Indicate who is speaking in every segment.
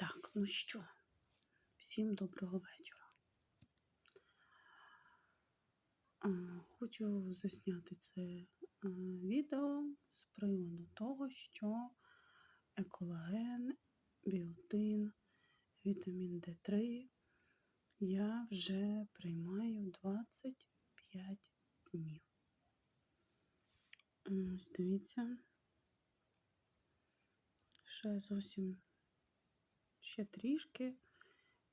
Speaker 1: Так, ну що, всім доброго вечора. Хочу засняти це відео з приводу того, що еколаген, біотин, вітамін D3 я вже приймаю 25 днів. Ось дивіться, ще зовсім ще трішки,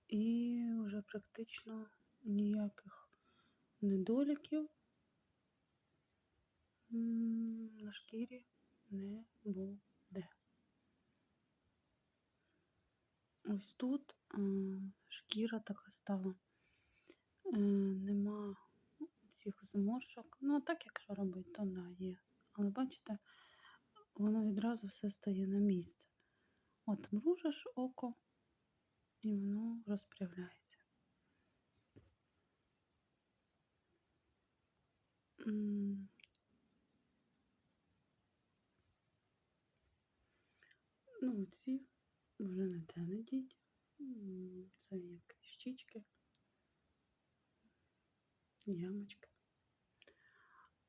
Speaker 1: і вже практично ніяких недоліків на шкірі не буде. Ось тут шкіра така стала. Е, Нема цих зморшок. Ну, а так, якщо робити, то да, є. Але бачите, воно відразу все стає на місце. От мружиш око, і воно розправляється. М. Ну, ці вже не те не діть. Це як щічки, ямочки.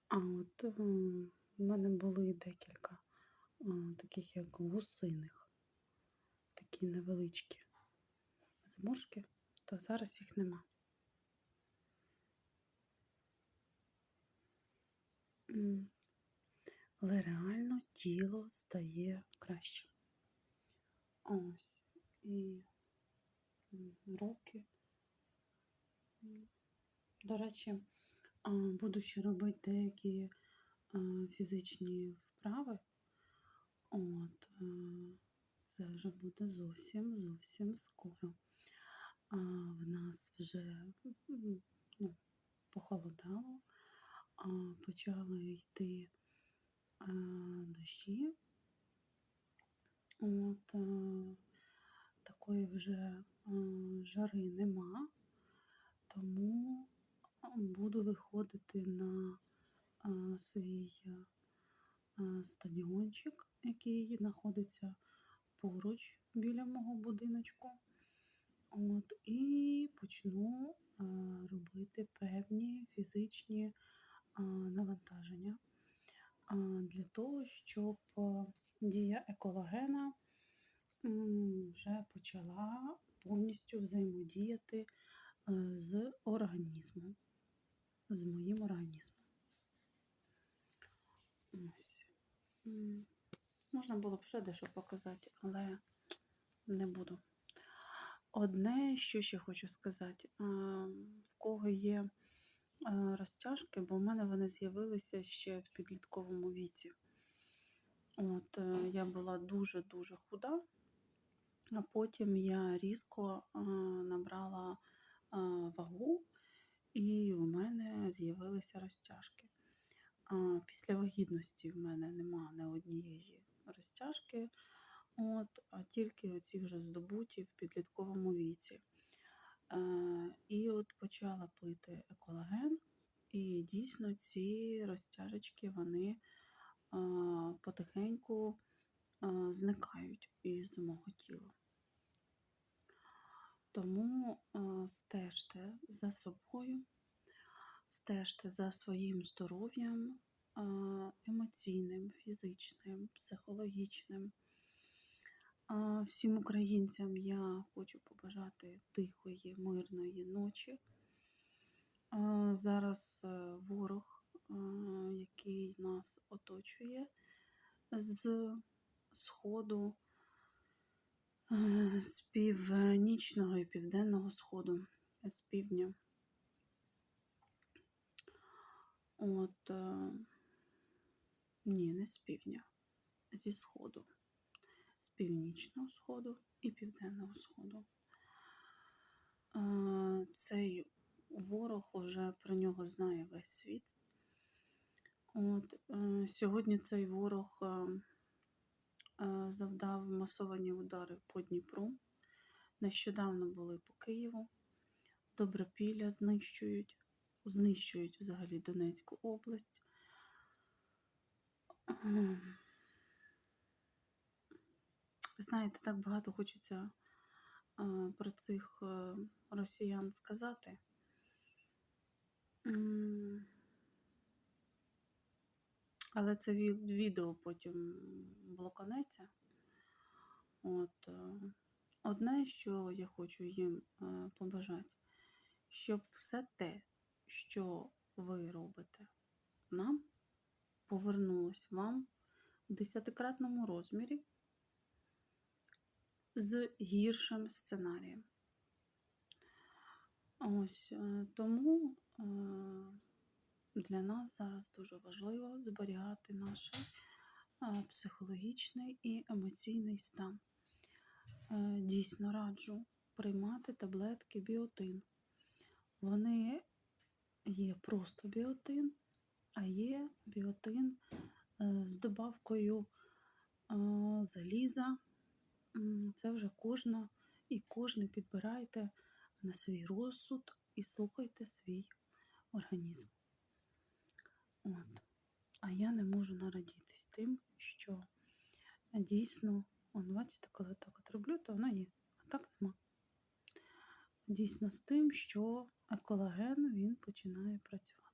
Speaker 1: А от в мене були декілька таких як гусиних, такі невеличкі зморшки, то зараз їх нема. Але реально тіло стає краще. Ось. І руки. До речі, буду ще робити деякі фізичні вправи. От, е, це вже буде зовсім зовсім скоро. А, в нас вже ну, похолодало, а, почали йти а, дощі. От, а, такої вже а, жари нема, тому буду виходити на а, свій а, стадіончик, який знаходиться поруч біля мого будиночку. От, і почну а, робити певні фізичні а, навантаження а, для того, щоб дія еколагена вже почала повністю взаємодіяти е, з організмом, з моїм організмом. Ось. Можна було б ще дещо показати, але не буду. Одне, що ще хочу сказати, в кого є розтяжки, бо в мене вони з'явилися ще в підлітковому віці. От, е, я була дуже-дуже худа, а потім я різко набрала вагу, і у мене з'явилися розтяжки. Після вагітності в мене нема ні однієї розтяжки, от, а тільки оці вже здобуті в підлітковому віці. Е, і от почала пити еколаген, і дійсно ці розтяжечки вони а, потихеньку а, зникають із мого тіла. Тому а, стежте за собою, стежте за своїм здоров'ям емоційним, фізичним, психологічним. Всім українцям я хочу побажати тихої, мирної ночі. Зараз е, ворог, який нас оточує з сходу, е, з північного і південного сходу, з півдня. От, е, ні, не з півдня, зі сходу, з північного сходу і південного сходу. Е, Цей ворог уже про нього знає весь світ. От, е, сьогодні цей ворог е, завдав масовані удари по Дніпру. Нещодавно були по Києву. Добропілля знищують, знищують взагалі Донецьку область. Знаєте, так багато хочеться про цих е, росіян сказати. Але це ві- відео потім блоканеться. От, е, одне, що я хочу їм е, побажати, щоб все те, що ви робите нам, повернулось вам в десятикратному розмірі з гіршим сценарієм. Ось е, тому е, для нас зараз дуже важливо зберігати наш е, психологічний і емоційний стан. Дійсно раджу приймати таблетки біотин. Вони є просто біотин, а є біотин е, з добавкою е, заліза. Це вже кожна і кожен підбирайте на свій розсуд і слухайте свій організм. От. А я не можу нарадітись тим, що дійсно, он, бачите, коли так от роблю, то воно є, а так нема. Дійсно з тим, що еколаген він починає працювати.